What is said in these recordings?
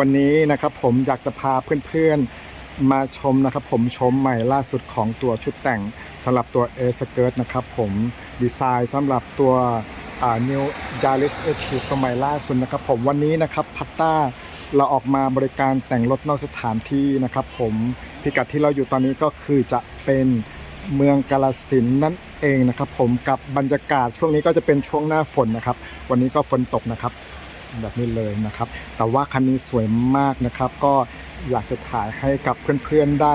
วันนี้นะครับผมอยากจะพาเพื่อนๆมาชมนะครับ ผมชมใหม่ล่าสุดของตัวชุดแต่งสำหรับตัว A Skirt นะครับผมดีไซน์สำหรับตัว New Yaris e t สมัยล่าสุดนะครับ ผมวันนี้นะครับพัตตาเราออกมาบริการแต่งรถนอกสถานที่นะครับ ผมพิกัดที่เราอยู่ตอนนี้ก็คือจะเป็นเมืองกาลสินนั่นเองนะครับ ผมกับบรรยากาศช่วงนี้ก็จะเป็นช่วงหน้าฝนนะครับ วันนี้ก็ฝนตกนะครับ แบบนี้เลยนะครับ แต่ว่าคันนี้สวยมากนะครับ ก็อยากจะถ่ายให้กับเพื่อนๆได้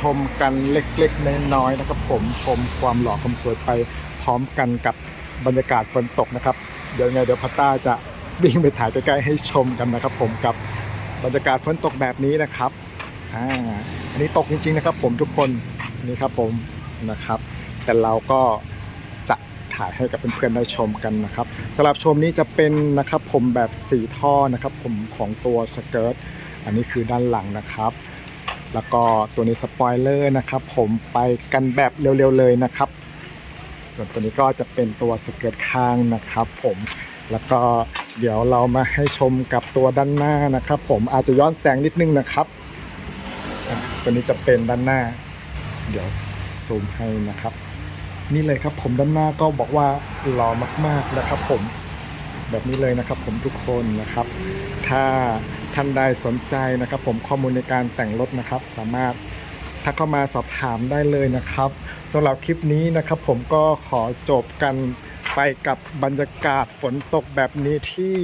ชมกันเล็กๆน้อยๆนะครับ ผมชมความหล่อความสวยไปพร้อมกันกับบรรยากาศฝนตกนะครับ เดี๋ยวไงเดี๋ยวพัตตาจะวิ่งไปถ่ายใกล้ๆให้ชมกันนะครับ ผมกับบรรยากาศฝนตกแบบนี้นะครับอ่าอันนี้ตกจริงๆนะครับ ผมทุกคนนี่ครับผมนะครับ แต่เราก็ ถ่ายให้กับเพื่อนๆได้ชมกันนะครับสำหรับชมนี้จะเป็นนะครับผมแบบสีท่อนะครับผมของตัวสเกิร์ตอันนี้คือด้านหลังนะครับ แล้วก็ตัวนี้สปอยเลอร์นะครับผมไปกันแบบเร็วๆเลยนะครับ ส่วนตัวนี้ก็จะเป็นตัวสเกิร์ตข้างนะครับผมแล้วก็เดี๋ยวเรามาให้ชมกับตัวด้านหน้านะครับ ผมอาจจะย้อนแสงนิดนึงนะครับตัวนี้จะเป็นด้านหน้า เดี๋ยวซูมให้นะครับ นี่เลยครับผมด้านหน้าก็บอกว่าหล่อมากๆนะครับผมแบบนี้เลยนะครับผมทุกคนนะครับ ถ้าท่านใดสนใจนะครับ ผมข้อมูลในการแต่งรถนะครับ สามารถทักเข้ามาสอบถามได้เลยนะครับสำหรับคลิปนี้นะครับ ผมก็ขอจบกันไปกับบรรยากาศฝนตกแบบนี้ที่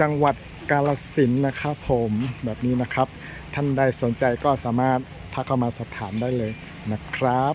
จังหวัดกาลสินนะครับผมแบบนี้นะครับ ท่านใดสนใจก็สามารถทักเข้ามาสอบถามได้เลยนะครับ